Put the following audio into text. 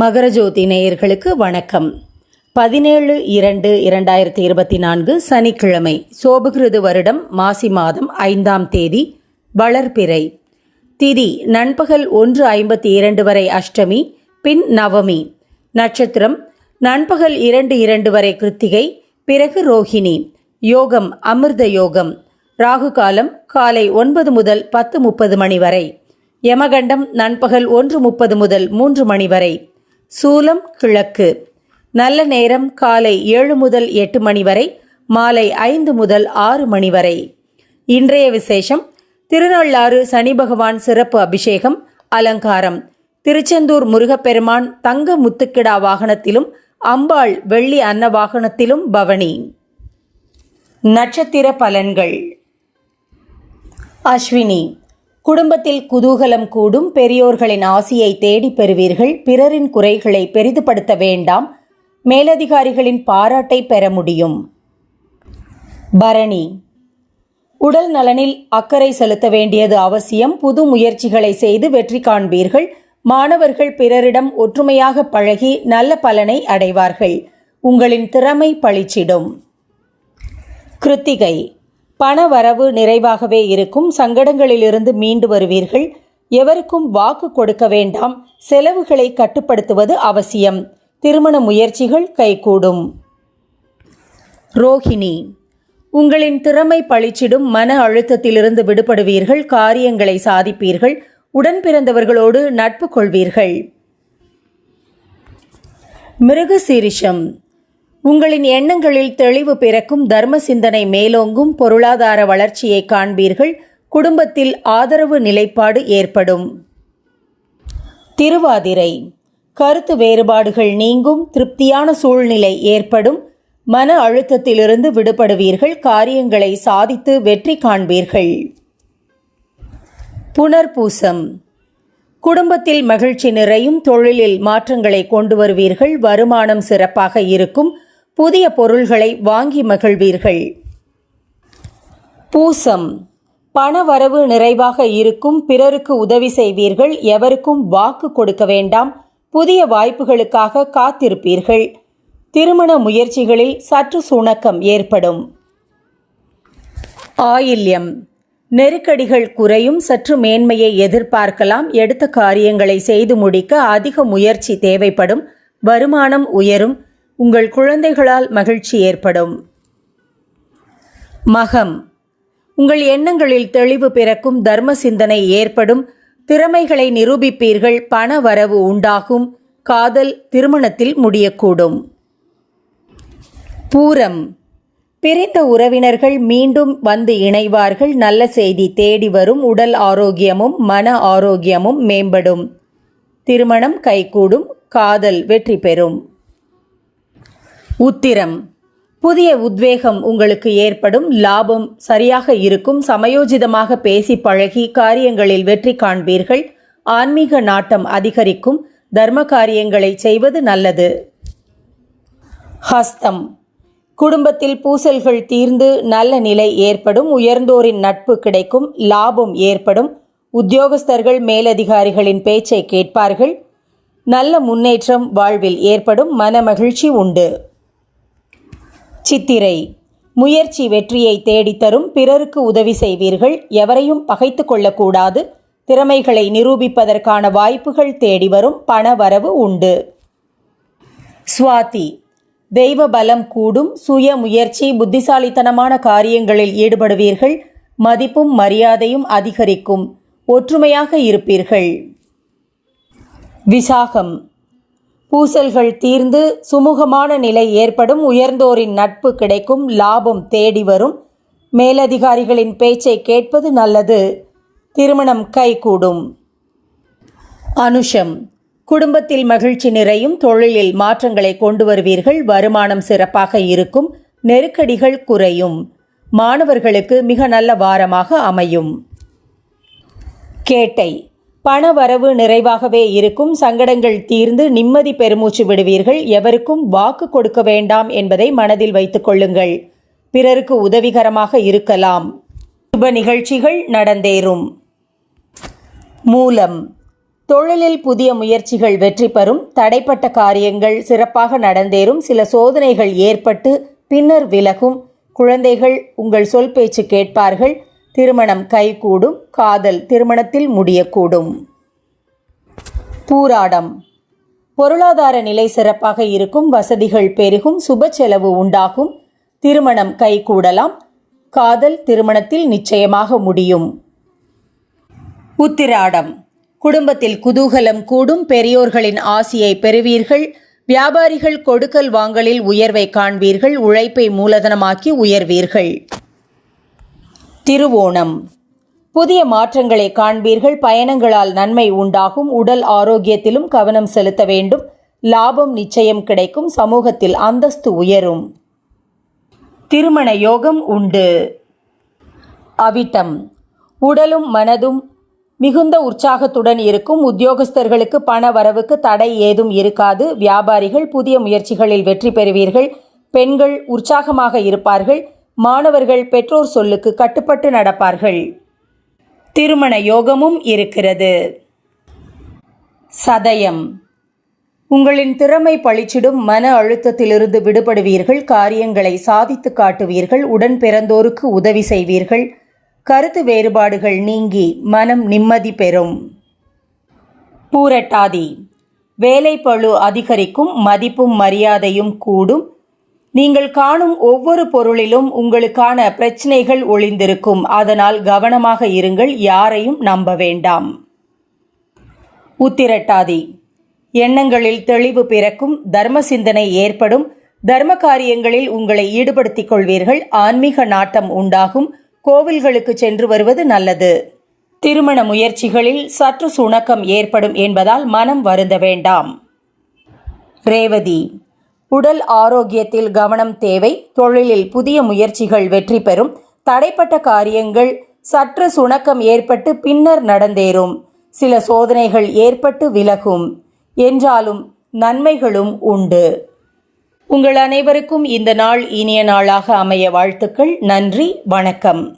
மகரஜோதி நேயர்களுக்கு வணக்கம். பதினேழு இரண்டு இரண்டாயிரத்தி இருபத்தி நான்கு சனிக்கிழமை சோபகிருது வருடம் மாசி மாதம் ஐந்தாம் தேதி வளர்பிறை. திதி நண்பகல் ஒன்று ஐம்பத்தி இரண்டு வரை அஷ்டமி பின் நவமி. நட்சத்திரம் நண்பகல் இரண்டு இரண்டு வரை கிருத்திகை பிறகு ரோஹிணி. யோகம் அமிர்த யோகம். ராகு காலம் காலை ஒன்பது முதல் பத்து முப்பது மணி வரை. யமகண்டம் நண்பகல் ஒன்று முப்பது முதல் மூன்று மணி வரை. சூலம் கிழக்கு. நல்ல நேரம் காலை ஏழு முதல் எட்டு மணி வரை மாலை ஐந்து முதல் ஆறு மணி வரை. இன்றைய விசேஷம் திருநள்ளாறு சனி பகவான் சிறப்பு அபிஷேகம் அலங்காரம். திருச்செந்தூர் முருகப்பெருமான் தங்க முத்துக்கிடா வாகனத்திலும் அம்பாள் வெள்ளி அன்ன வாகனத்திலும் பவனி. நட்சத்திர பலன்கள். அஸ்வினி குடும்பத்தில் குதூகலம் கூடும் பெரியோர்களின் ஆசியை தேடிப் பெறுவீர்கள் பிறரின் குறைகளை பெரிதுபடுத்த வேண்டாம் மேலதிகாரிகளின் பாராட்டை பெற முடியும். பரணி உடல் நலனில் அக்கறை செலுத்த வேண்டியது அவசியம் புது முயற்சிகளை செய்து வெற்றி காண்பீர்கள் மாணவர்கள் பிறரிடம் ஒற்றுமையாக பழகி நல்ல பலனை அடைவார்கள் உங்களின் திறமை பளிச்சிடும் கிருத்திகை பண வரவு நிறைவாகவே இருக்கும். சங்கடங்களிலிருந்து மீண்டு வருவீர்கள். எவருக்கும் வாக்கு கொடுக்க வேண்டாம். செலவுகளை கட்டுப்படுத்துவது அவசியம். திருமண முயற்சிகள் கைகூடும். ரோஹிணி உங்களின் திறமை பளிச்சிடும் மன அழுத்தத்திலிருந்து விடுபடுவீர்கள் காரியங்களை சாதிப்பீர்கள் உடன் பிறந்தவர்களோடு நட்பு கொள்வீர்கள். மிருகசீரிஷம் உங்களின் எண்ணங்களில் தெளிவு பிறக்கும் தர்ம சிந்தனை மேலோங்கும் பொருளாதார வளர்ச்சியை காண்பீர்கள். குடும்பத்தில் ஆதரவு நிலைப்பாடு ஏற்படும். திருவாதிரை. கருத்து வேறுபாடுகள் நீங்கும் திருப்தியான சூழ்நிலை ஏற்படும். மன அழுத்தத்திலிருந்து விடுபடுவீர்கள். காரியங்களை சாதித்து வெற்றி காண்பீர்கள். புனர்பூசம். குடும்பத்தில் மகிழ்ச்சி நிறையும் தொழிலில் மாற்றங்களை கொண்டு வருவீர்கள். வருமானம் சிறப்பாக இருக்கும். புதிய பொருள்களை வாங்கி மகிழ்வீர்கள். பூசம். பணவரவு நிறைவாக இருக்கும் பிறருக்கு உதவி செய்வீர்கள். எவருக்கும் வாக்கு கொடுக்க வேண்டாம். புதிய வாய்ப்புகளுக்காக காத்திருப்பீர்கள். திருமண முயற்சிகளில் சற்று சுணக்கம் ஏற்படும். ஆயில்யம். நெருக்கடிகள் குறையும். சற்று மேன்மையை எதிர்பார்க்கலாம். எடுத்த காரியங்களை செய்து முடிக்க அதிக முயற்சி தேவைப்படும். வருமானம் உயரும். உங்கள் குழந்தைகளால் மகிழ்ச்சி ஏற்படும். மகம். உங்கள் எண்ணங்களில் தெளிவு பிறக்கும் தர்ம சிந்தனை ஏற்படும் திறமைகளை நிரூபிப்பீர்கள் பண வரவு உண்டாகும் காதல் திருமணத்தில் முடியக்கூடும். பூரம். பிரிந்த உறவினர்கள் மீண்டும் வந்து இணைவார்கள் நல்ல செய்தி தேடி வரும் உடல் ஆரோக்கியமும் மன ஆரோக்கியமும் மேம்படும். திருமணம் கைகூடும் காதல் வெற்றி பெறும். உத்திரம். புதிய உத்வேகம் உங்களுக்கு ஏற்படும் லாபம் சரியாக இருக்கும் சமயோஜிதமாக பேசி பழகி காரியங்களில் வெற்றி காண்பீர்கள். ஆன்மீக நாட்டம் அதிகரிக்கும் தர்ம காரியங்களை செய்வது நல்லது. ஹஸ்தம். குடும்பத்தில் பூசல்கள் தீர்ந்து நல்ல நிலை ஏற்படும் உயர்ந்தோரின் நட்பு கிடைக்கும் லாபம் ஏற்படும். உத்தியோகஸ்தர்கள் மேலதிகாரிகளின் பேச்சை கேட்பார்கள். நல்ல முன்னேற்றம் வாழ்வில் ஏற்படும் மனமகிழ்ச்சி உண்டு. சித்திரை. முயற்சி வெற்றியை தேடித்தரும் பிறருக்கு உதவி செய்வீர்கள். எவரையும் பகைத்து கொள்ளக்கூடாது. திறமைகளை நிரூபிப்பதற்கான வாய்ப்புகள் தேடி வரும். பண வரவு உண்டு. சுவாதி. தெய்வ பலம் கூடும். சுய முயற்சி புத்திசாலித்தனமான காரியங்களில் ஈடுபடுவீர்கள். மதிப்பும் மரியாதையும் அதிகரிக்கும். ஒற்றுமையாக இருப்பீர்கள். விசாகம். பூசல்கள் தீர்ந்து சுமூகமான நிலை ஏற்படும். உயர்ந்தோரின் நட்பு கிடைக்கும். லாபம் தேடி வரும். மேலதிகாரிகளின் பேச்சை கேட்பது நல்லது. திருமணம் கைகூடும். அனுஷம். குடும்பத்தில் மகிழ்ச்சி நிறையும். தொழிலில் மாற்றங்களை கொண்டு வருவீர்கள். வருமானம் சிறப்பாக இருக்கும். நெருக்கடிகள் குறையும். மாணவர்களுக்கு மிக நல்ல வாரமாக அமையும். கேட்டை. பண வரவு நிறைவாகவே இருக்கும். சங்கடங்கள் தீர்ந்து நிம்மதி பெருமூச்சு விடுவீர்கள். எவருக்கும் வாக்கு கொடுக்க வேண்டாம் என்பதை மனதில் வைத்துக் கொள்ளுங்கள். பிறருக்கு உதவிகரமாக இருக்கலாம். சுப நிகழ்ச்சிகள் நடந்தேறும். மூலம். தொழிலில் புதிய முயற்சிகள் வெற்றி பெறும். தடைப்பட்ட காரியங்கள் சிறப்பாக நடந்தேறும். சில சோதனைகள் ஏற்பட்டு பின்னர் விலகும். குழந்தைகள் உங்கள் சொல் பேச்சு கேட்பார்கள். திருமணம் கைகூடும் காதல் திருமணத்தில் முடியக்கூடும். பூராடம். பொருளாதார நிலை சிறப்பாக இருக்கும் வசதிகள் பெருகும் சுப செலவு உண்டாகும். திருமணம் கைகூடலாம் காதல் திருமணத்தில் நிச்சயமாக முடியும். உத்திராடம். குடும்பத்தில் குதூகலம் கூடும் பெரியோர்களின் ஆசியை பெறுவீர்கள். வியாபாரிகள் கொடுக்கல் வாங்கலில் உயர்வை காண்பீர்கள் உழைப்பை மூலதனமாக்கி உயர்வீர்கள். திருவோணம். புதிய மாற்றங்களை காண்பீர்கள் பயணங்களால் நன்மை உண்டாகும் உடல் ஆரோக்கியத்திலும் கவனம் செலுத்த வேண்டும் லாபம் நிச்சயம் கிடைக்கும் சமூகத்தில் அந்தஸ்து உயரும். திருமண யோகம் உண்டு. அவிட்டம். உடலும் மனதும் மிகுந்த உற்சாகத்துடன் இருக்கும் உத்தியோகஸ்தர்களுக்கு பண வரவுக்கு தடை ஏதும் இருக்காது வியாபாரிகள் புதிய முயற்சிகளில் வெற்றி பெறுவீர்கள் பெண்கள் உற்சாகமாக இருப்பார்கள் மாணவர்கள் பெற்றோர் சொல்லுக்கு கட்டுப்பட்டு நடப்பார்கள். திருமண யோகமும் இருக்கிறது. சதயம். உங்களின் திறமை பளிச்சிடும் மன அழுத்தத்திலிருந்து விடுபடுவீர்கள் காரியங்களை சாதித்து காட்டுவீர்கள் உடன் பிறந்தோருக்கு உதவி செய்வீர்கள் கருத்து வேறுபாடுகள் நீங்கி மனம் நிம்மதி பெறும். பூரட்டாதி. வேலைப்பழு அதிகரிக்கும் மதிப்பும் மரியாதையும் கூடும் நீங்கள் காணும் ஒவ்வொரு பொருளிலும் உங்களுக்கான பிரச்சனைகள் ஒளிந்திருக்கும். அதனால் கவனமாக இருங்கள் யாரையும் நம்ப வேண்டாம். உத்திரட்டாதி. எண்ணங்களில் தெளிவு பிறக்கும் தர்ம சிந்தனை ஏற்படும் தர்ம காரியங்களில் உங்களை ஈடுபடுத்திக் கொள்வீர்கள் ஆன்மீக நாட்டம் உண்டாகும் கோவில்களுக்கு சென்று வருவது நல்லது. திருமண முயற்சிகளில் சற்று சுணக்கம் ஏற்படும் என்பதால் மனம் வருந்த வேண்டாம். ரேவதி. உடல் ஆரோக்கியத்தில் கவனம் தேவை. தொழிலில் புதிய முயற்சிகள் வெற்றி பெறும். தடைப்பட்ட காரியங்கள் சற்று சுணக்கம் ஏற்பட்டு பின்னர் நடந்தேறும். சில சோதனைகள் ஏற்பட்டு விலகும். என்றாலும் நன்மைகளும் உண்டு. உங்கள் அனைவருக்கும் இந்த நாள் இனிய நாளாக அமைய வாழ்த்துக்கள். நன்றி. வணக்கம்.